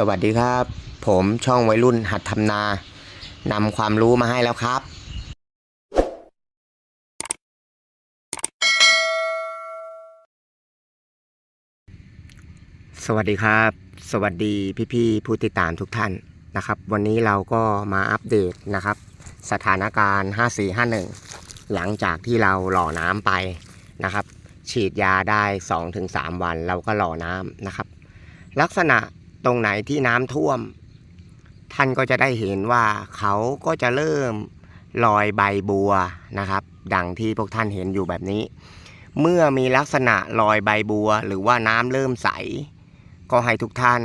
สวัสดีครับ ผมช่องวัยรุ่นหัดทำนานำความรู้มาให้แล้วครับ สวัสดีครับ สวัสดีพี่ๆผู้ติดตามทุกท่านนะครับ วันนี้เราก็มาอัปเดตนะครับ สถานการณ์ 5451 หลังจากที่เราหล่อน้ำไปนะครับ ฉีดยาได้ 2-3 วันเราก็หล่อน้ำนะครับ ลักษณะ ตรงไหนที่น้ำท่วม ท่านก็จะได้เห็นว่าเขาก็จะเริ่มลอยใบบัวนะครับ ดังที่พวกท่านเห็นอยู่แบบนี้ เมื่อมีลักษณะลอยใบบัว หรือว่าน้ำเริ่มใส ก็ให้ทุกท่าน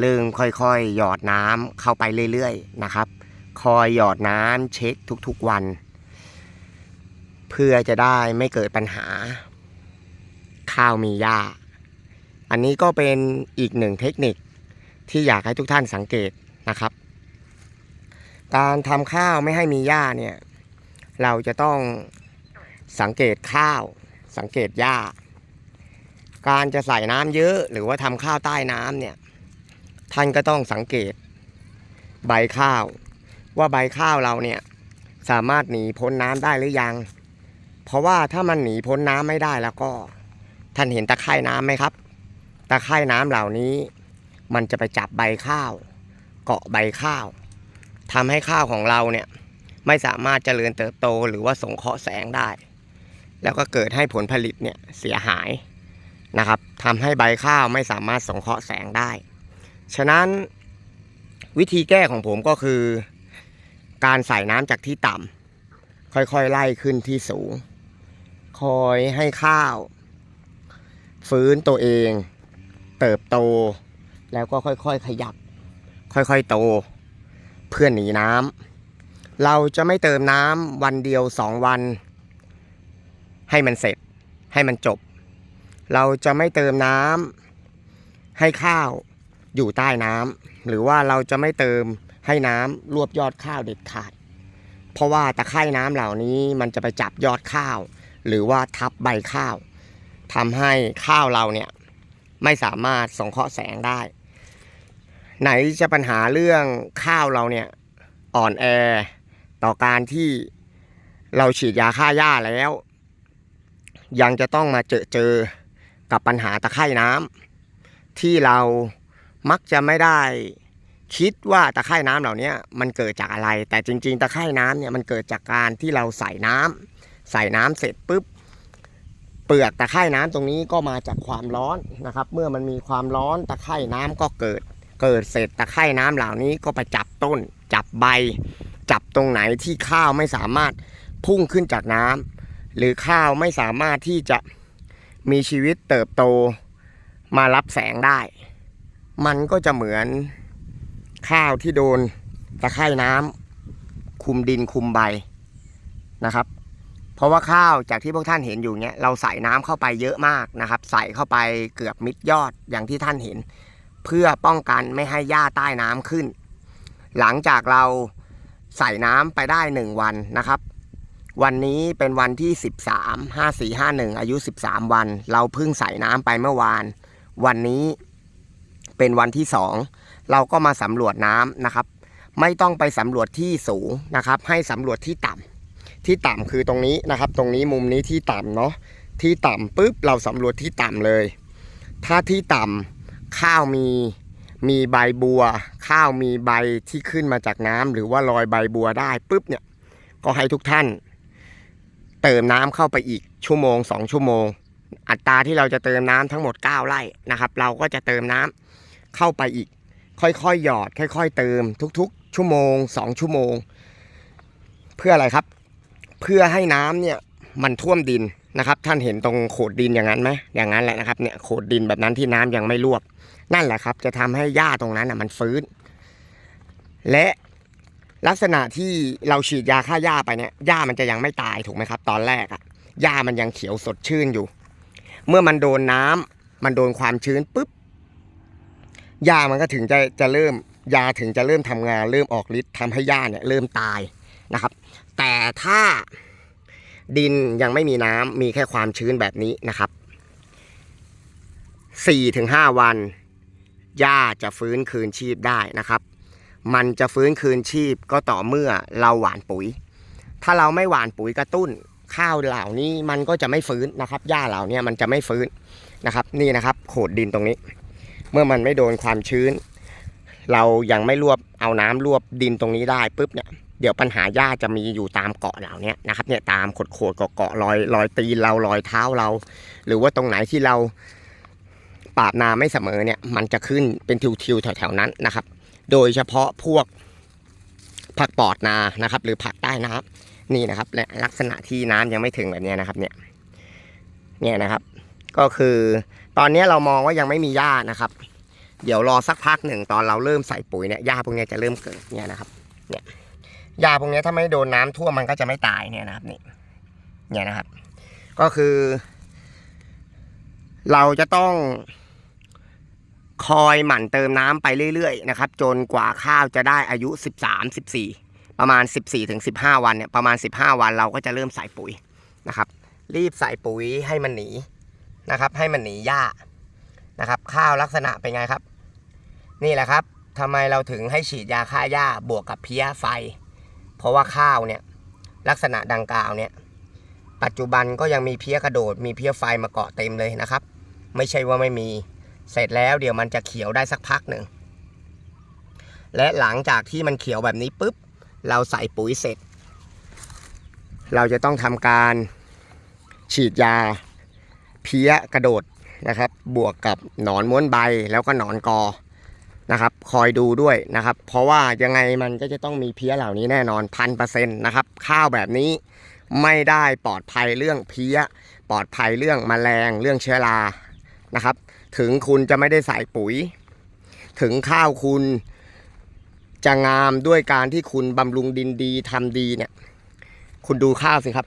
เริ่มค่อยๆ หยอดน้ำเข้าไปเรื่อยๆนะครับ คอยหยอดน้ำเช็คทุกๆวัน เพื่อจะได้ไม่เกิดปัญหา ข้าวมีหญ้า อันนี้ก็เป็นอีกหนึ่งเทคนิคที่อยากให้ทุกท่านสังเกตนะครับ การทำข้าวไม่ให้มีหญ้าเนี่ยเราจะต้องสังเกตข้าว สังเกตหญ้า การจะใส่น้ำเยอะหรือว่าทำข้าวใต้น้ำเนี่ยท่านก็ต้องสังเกตใบข้าว ว่าใบข้าวเราเนี่ยสามารถหนีพ้นน้ำได้หรือยัง เพราะว่าถ้ามันหนีพ้นน้ำไม่ได้แล้วก็ท่านเห็นตะไคร่น้ำไหมครับ ตะไคร่น้ำเหล่านี้ มันจะไปจับใบข้าว เกาะใบข้าวทำให้ข้าวของเราเนี่ยไม่สามารถเจริญเติบโตหรือว่าส่งเคราะห์แสงได้ แล้วก็เกิดให้ผลผลิตเนี่ยเสียหายนะครับทำให้ใบข้าวไม่สามารถส่งเคราะห์แสงได้ ฉะนั้นวิธีแก้ของผมก็คือ การใส่น้ำจากที่ต่ำค่อยๆไล่ขึ้นที่สูง คอยให้ข้าว ฟื้นตัวเอง เติบโต แล้วก็ค่อยๆขยับ ค่อยๆโต เพื่อหนีน้ำเราจะไม่เติมน้ำวันเดียวสองวัน ให้มันเสร็จ ให้มันจบ เราจะไม่เติมน้ำให้ข้าวอยู่ใต้น้ำหรือว่าเราจะไม่เติมให้น้ำรวบยอดข้าวเด็ดขาด เพราะว่าตะไคร่น้ำเหล่านี้มันจะไปจับยอดข้าว หรือว่าทับใบข้าวทำให้ข้าวเราเนี่ย ไม่สามารถส่งเคราะห์แสงได้ ไหนจะปัญหาเรื่องข้าวเราเนี่ยอ่อนแอต่อการที่เราฉีดยาฆ่าหญ้าแล้ว ยังจะต้องมาเจอเจอกับปัญหาตะไคร่น้ำที่เรามักจะไม่ได้คิดว่าตะไคร่น้ำเหล่านี้มันเกิดจากอะไร แต่จริง ๆ ตะไคร่น้ำเนี่ยมันเกิดจากการที่เราใส่น้ำใส่น้ำเสร็จปุ๊บ เปลือกตะไคร่น้ำตรงนี้ก็มาจากความร้อนนะครับ เมื่อมันมีความร้อนตะไคร่น้ำก็เกิด เกิดเสร็จตะไคร่น้ำเหล่านี้ก็ไปจับต้น จับใบ จับตรงไหนที่ข้าวไม่สามารถพุ่งขึ้นจากน้ำหรือข้าวไม่สามารถที่จะมีชีวิตเติบโตมารับแสงได้ มันก็จะเหมือนข้าวที่โดนตะไคร่น้ำคุมดินคุมใบนะครับ เพราะว่าข้าวจากที่พวกท่านเห็นอยู่เนี่ยเราใส่น้ำเข้าไปเยอะมากนะครับ ใส่เข้าไปเกือบมิดยอดอย่างที่ท่านเห็น เพื่อป้องกันไม่ให้หญ้าใต้น้ำขึ้น หลังจากเราใส่น้ำไปได้หนึ่งวันนะครับ วันนี้เป็นวันที่ 13 5451 อายุ 13 วัน เราเพิ่งใส่น้ำไปเมื่อวาน วันนี้เป็นวันที่ 2 เราก็มาสำรวจน้ำนะครับ ไม่ต้องไปสำรวจที่สูงนะครับ ให้สำรวจที่ต่ำ ที่ต่ำคือตรงนี้นะครับ ตรงนี้มุมนี้ที่ต่ำเนาะที่ต่ำปุ๊บเราสำรวจที่ต่ำเลย ถ้าที่ต่ำข้าวมีมีใบบัว ข้าวมีใบที่ขึ้นมาจากน้ำหรือว่าลอยใบบัวได้ปุ๊บเนี่ยก็ให้ทุกท่าน เติมน้ำเข้าไปอีกชั่วโมง 2 ชั่วโมง อัตราที่เราจะเติมน้ำทั้งหมด 9 ไร่นะครับ เราก็จะเติมน้ำเข้าไปอีก ค่อยๆหยอด ค่อย ๆ เติมทุก ๆ ชั่วโมง 2 ชั่วโมง เพื่ออะไรครับ เพื่อให้น้ำเนี่ยมันท่วมดินนะครับ ท่านเห็นตรงโขดดินอย่างนั้นไหมอย่างนั้นแหละนะครับเนี่ยโขดดินแบบนั้นที่น้ำยังไม่รวบ นั่นแหละครับ จะทำให้หญ้าตรงนั้นอะมันฟื้น และลักษณะที่เราฉีดยาฆ่าหญ้าไปเนี่ยหญ้ามันจะยังไม่ตายถูกไหมครับ ตอนแรกอะหญ้ามันยังเขียวสดชื่นอยู่ เมื่อมันโดนน้ำมันโดนความชื้นปุ๊บหญ้ามันก็ถึงจะจะเริ่มยาถึงจะเริ่มทำงาน เริ่มออกฤทธิ์ทำให้หญ้าเนี่ยเริ่มตายนะครับ แต่ถ้าดินยังไม่มีน้ำมีแค่ความชื้นแบบนี้นะครับ4-5 วันหญ้าจะฟื้นคืนชีพได้นะครับ มันจะฟื้นคืนชีพก็ต่อเมื่อเราหว่านปุ๋ย ถ้าเราไม่หว่านปุ๋ยกระตุ้น ข้าวเหล่านี้มันก็จะไม่ฟื้นนะครับหญ้าเหล่านี้มันจะไม่ฟื้นนะครับนี่นะครับโขดดินตรงนี้ เมื่อมันไม่โดนความชื้น เรายังไม่รวบเอาน้ำรวบดินตรงนี้ได้ปุ๊บเนี่ย ดี๋ยวปัญหาหญ้าจะมีอยู่ตามเกาะเหล่านี้นะครับเนี่ยตามขดโขดๆเกาะเกาะรอยรอยตีนเรารอยเท้าเรา หรือว่าตรงไหนที่เราปาบนาไม่เสมอเนี่ยมันจะขึ้นเป็นทิวๆแถวๆนั้นนะครับ โดยเฉพาะพวกผักปอดนานะครับ หรือผักใต้น้ำนี่นะครับและลักษณะที่น้ำยังไม่ถึงแบบนี้นะครับเนี่ยเนี่ยนะครับ ก็คือตอนนี้เรามองว่ายังไม่มีหญ้านะครับ เดี๋ยวรอสักพักหนึ่งตอนเราเริ่มใส่ปุ๋ยเนี่ยหญ้าพวกนี้จะเริ่มเกิดเนี่ยนะครับเนี่ย หญ้าพวกนี้ถ้าไม่โดนน้ำท่วมมันก็จะไม่ตายเนี่ยนะครับนี่เนี่ยนะครับ ก็คือ เราจะต้องคอยหมั่นเติมน้ำไปเรื่อยๆนะครับ จนกว่าข้าวจะได้อายุ 13 14 ประมาณ 14ถึง15 วันเนี่ยประมาณ 15 วันเราก็จะเริ่มใส่ปุ๋ยนะครับ รีบใส่ปุ๋ยให้มันหนีนะครับ ให้มันหนีหญ้านะครับ ข้าวลักษณะเป็นไงครับ นี่แหละครับทำไมเราถึงให้ฉีดยาฆ่าหญ้าบวกกับเพี้ยไฟ ราะว่าข้าวเนี่ยลักษณะดังกล่าวเนี่ยปัจจุบันก็ยังมีเพี้ยกระโดด มีเพี้ยไฟมาเกาะเต็มเลยนะครับ ไม่ใช่ว่าไม่มีเสร็จแล้วเดี๋ยวมันจะเขียวได้สักพักหนึ่งและหลังจากที่มันเขียวแบบนี้ปุ๊บเราใส่ปุ๋ยเสร็จ เราจะต้องทำการฉีดยาเพี้ยกระโดดนะครับ บวกกับหนอนม้วนใบแล้วก็หนอนกอ นะครับ คอยดูด้วยนะครับ เพราะว่ายังไงมันก็จะต้องมีเพี้ยเหล่านี้แน่นอนพันเปอร์เซ็นต์นะครับ ข้าวแบบนี้ไม่ได้ปลอดภัยเรื่องเพี้ย ปลอดภัยเรื่องแมลงเรื่องเชื้อรานะครับ ถึงคุณจะไม่ได้ใส่ปุ๋ย ถึงข้าวคุณจะงามด้วยการที่คุณบำรุงดินดีทำดีเนี่ย คุณดูข้าวสิครับ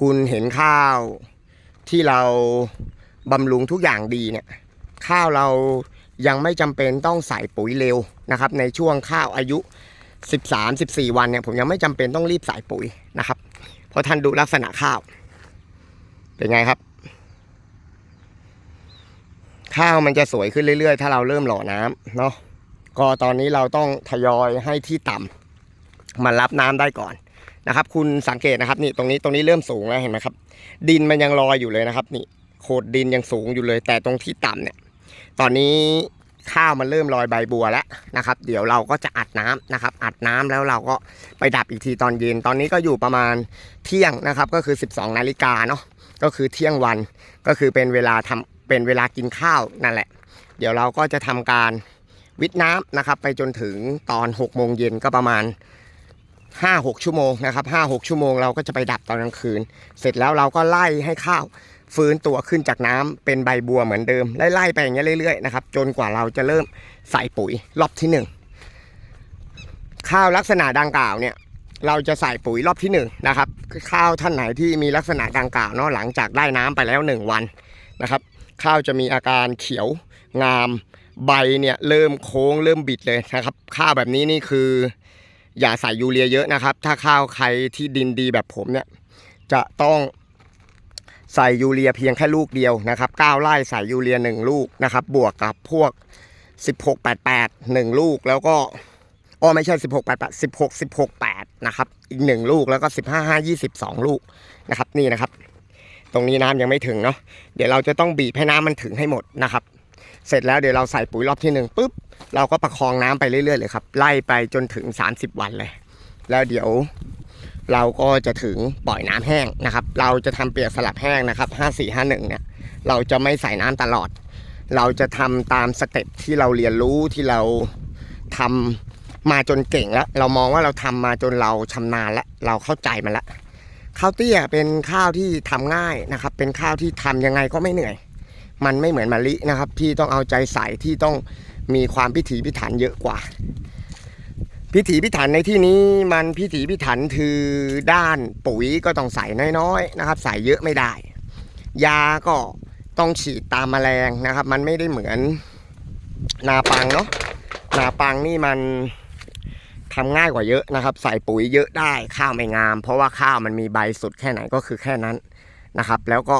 คุณเห็นข้าวที่เราบำรุงทุกอย่างดีเนี่ย ข้าวเรา ยังไม่จำเป็นต้องใส่ปุ๋ยเร็วนะครับ ในช่วงข้าวอายุ 13-14 วันเนี่ยผมยังไม่จำเป็นต้องรีบใส่ปุ๋ยนะครับ เพราะท่านดูลักษณะข้าว เป็นไงครับ ข้าวมันจะสวยขึ้นเรื่อยๆ ถ้าเราเริ่มหล่อน้ำเนาะก็ตอนนี้เราต้องทยอยให้ที่ต่ำมันรับน้ำได้ก่อนนะครับ คุณสังเกตนะครับนี่ตรงนี้ตรงนี้เริ่มสูงแล้วเห็นไหมครับ ดินมันยังลอยอยู่เลยนะครับ นี่โขดดินยังสูงอยู่เลย แต่ตรงที่ต่ำเนี่ย ตอนนี้ข้าวมันเริ่มลอยใบบัวแล้วนะครับ เดี๋ยวเราก็จะอัดน้ำนะครับ อัดน้ำแล้วเราก็ไปดับอีกทีตอนเย็น ตอนนี้ก็อยู่ประมาณเที่ยงนะครับ ก็คือ 12 นาฬิกาเนาะ ก็คือเที่ยงวัน ก็คือเป็นเวลาทำเป็นเวลากินข้าวนั่นแหละ เดี๋ยวเราก็จะทำการวิทน้ำนะครับ ไปจนถึงตอน 6 โมงเย็นก็ประมาณ 5-6 ชั่วโมงนะครับ5-6 ชั่วโมงเราก็จะไปดับตอนกลางคืน เสร็จแล้วเราก็ไล่ให้ข้าว ฟื้นตัวขึ้นจากน้ำเป็นใบบัวเหมือนเดิมไล่ๆไปอย่างเงี้ยเรื่อยๆนะครับจนกว่าเราจะเริ่มใส่ปุ๋ยรอบที่หนึ่งข้าวลักษณะดังกล่าวเนี่ยเราจะใส่ปุ๋ยรอบที่หนึ่งนะครับข้าวท่านไหนที่มีลักษณะดังกล่าวเนาะหลังจากได้น้ำไปแล้วหนึ่งวันนะครับ ข้าวจะมีอาการเขียวงามใบเนี่ยเริ่มโค้งเริ่มบิดเลยนะครับข้าวแบบนี้นี่คือ อย่าใส่ยูเรียเยอะนะครับ ถ้าข้าวใครที่ดินดีแบบผมเนี่ยจะต้อง ใส่ยูเรียเพียงแค่ลูกเดียวนะครับ9ไร่ใส่ยูเรีย 1 ลูกนะครับบวกกับพวก 16 88 1 ลูกแล้วก็อ๋อไม่ใช่ 16 88 16 16 8นะครับอีก 1 ลูกแล้วก็ 15 5 22ลูกนะครับนี่นะครับ ตรงนี้น้ำยังไม่ถึงเนาะเดี๋ยวเราจะต้องบีบให้น้ำมันถึงให้หมดนะครับ เสร็จแล้วเดี๋ยวเราใส่ปุ๋ยรอบที่หนึ่งปุ๊บเราก็ประคองน้ำไปเรื่อยๆเลยครับไล่ไปจนถึง 30 วันเลย แล้วเดี๋ยว เราก็จะถึงปล่อยน้ำแห้งนะครับ เราจะทำเปียกสลับแห้งนะครับ5451เนี่ยเราจะไม่ใส่น้ำตลอด เราจะทำตามสเต็ปที่เราเรียนรู้ที่เราทำมาจนเก่งแล้ว เรามองว่าเราทำมาจนเราชำนาญแล้วเราเข้าใจมันแล้วข้าวเตี้ยเป็นข้าวที่ทำง่ายนะครับ เป็นข้าวที่ทำยังไงก็ไม่เหนื่อย มันไม่เหมือนมะลินะครับ ที่ต้องเอาใจใส่ที่ต้องมีความพิถีพิถันเยอะกว่า พิถีพิถันในที่นี้มันพิถีพิถันคือด้านปุ๋ยก็ต้องใส่น้อยๆนะครับ ใส่เยอะไม่ได้ ยาก็ต้องฉีดตามแมลงนะครับ มันไม่ได้เหมือนนาปังเนาะนาปังนี่มันทำง่ายกว่าเยอะนะครับ ใส่ปุ๋ยเยอะได้ข้าวไม่งาม เพราะว่าข้าวมันมีใบสุดแค่ไหนก็คือแค่นั้นนะครับ แล้วก็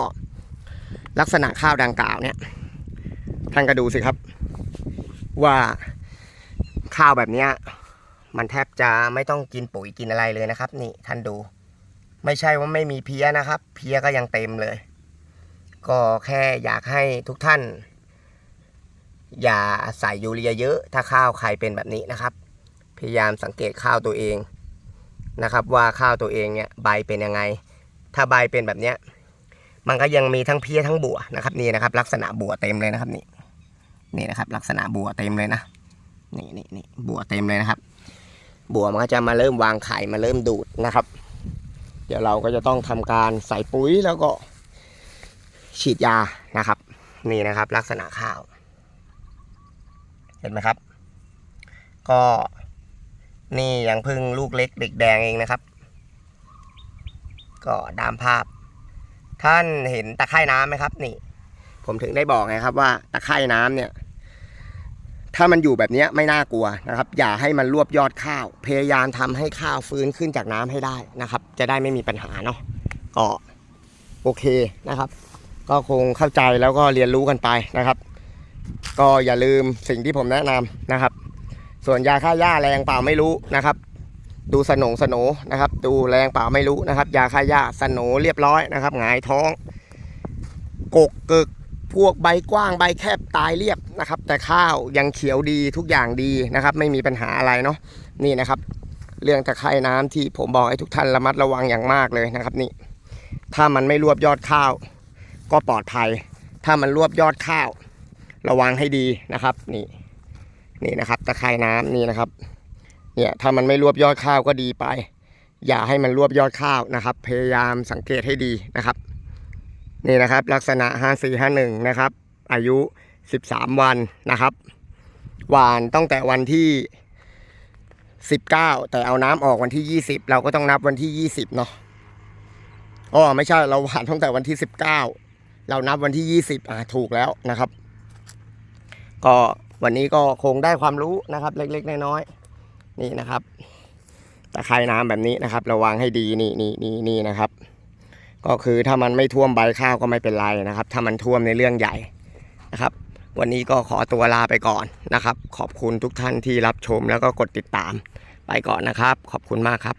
ลักษณะข้าวดังกล่าวเนี่ยท่านก็ดูสิครับ ว่าข้าวแบบเนี้ย มันแทบจะไม่ต้องกินปุ๋ยกินอะไรเลยนะครับ นี่ท่านดู ไม่ใช่ว่าไม่มีเพี้ยนะครับ เพี้ยก็ยังเต็มเลย ก็แค่อยากให้ทุกท่าน อย่าใส่ยูเรียเยอะ ถ้าข้าวใครเป็นแบบนี้นะครับ พยายามสังเกตข้าวตัวเองนะครับ ว่าข้าวตัวเองเนี่ยใบเป็นยังไง ถ้าใบเป็นแบบเนี้ยมันก็ยังมีทั้งเพี้ยทั้งบัวนะครับนี่นะครับ ลักษณะบัวเต็มเลยนะครับนี่นี่นะครับ ลักษณะบัวเต็มเลยนะนี่นี่นี่บัวเต็มเลยนะครับ บัวมันก็จะมาเริ่มวางไข่มาเริ่มดูดนะครับ เดี๋ยวเราก็จะต้องทำการใส่ปุ๋ยแล้วก็ฉีดยานะครับ นี่นะครับลักษณะข้าว เห็นไหมครับ ก็นี่ยังพึ่งลูกเล็กเด็กแดงเองนะครับ ก็ตามภาพ ท่านเห็นตะไคร่น้ำไหมครับ นี่ ผมถึงได้บอกไงครับว่าตะไคร่น้ำเนี่ย ถ้ามันอยู่แบบนี้ไม่น่ากลัวนะครับ อย่าให้มันรวบยอดข้าว พยายามทำให้ข้าวฟื้นขึ้นจากน้ำให้ได้นะครับ จะได้ไม่มีปัญหาเนาะก็โอเคนะครับ ก็คงเข้าใจแล้วก็เรียนรู้กันไปนะครับ ก็อย่าลืมสิ่งที่ผมแนะนำนะครับ ส่วนยาฆ่าหญ้าแรงเปล่าไม่รู้นะครับ ดูสนงสนนะครับ ดูแรงเปล่าไม่รู้นะครับ ยาฆ่าหญ้าสนเรียบร้อยนะครับหงายท้อง กกเกิก พวกใบกว้างใบแคบตายเรียบนะครับ แต่ข้าวยังเขียวดีทุกอย่างดีนะครับ ไม่มีปัญหาอะไรเนาะนี่นะครับ เรื่องตะไคร่น้ำที่ผมบอกให้ทุกท่านระมัดระวังอย่างมากเลยนะครับนี่ ถ้ามันไม่รวบยอดข้าว ก็ปลอดภัย ถ้ามันรวบยอดข้าว ระวังให้ดีนะครับนี่นี่นะครับ ตะไคร่น้ำนี่นะครับเนี่ยถ้ามันไม่รวบยอดข้าวก็ดีไป อย่าให้มันรวบยอดข้าวนะครับ พยายามสังเกตให้ดีนะครับ นี่นะครับ ลักษณะ 5451 นะครับ อายุ 13 วันนะครับ หวานตั้งแต่วันที่ 19 แต่เอาน้ำออกวันที่ 20 เราก็ต้องนับวันที่ 20 เนาะอ๋อไม่ใช่เราหวานตั้งแต่วันที่ 19 เรานับวันที่ 20 อ่าถูกแล้วนะครับ ก็วันนี้ก็คงได้ความรู้นะครับ เล็กๆน้อยๆนี่นะครับตะไคร่น้ำแบบนี้นะครับ ระวังให้ดีนี่นี่นี่นี่นะครับ ก็คือถ้ามันไม่ท่วมใบข้าวก็ไม่เป็นไรนะครับ ถ้ามันท่วมในเรื่องใหญ่นะครับ วันนี้ก็ขอตัวลาไปก่อนนะครับ ขอบคุณทุกท่านที่รับชมแล้วก็กดติดตามไปก่อนนะครับ ขอบคุณมากครับ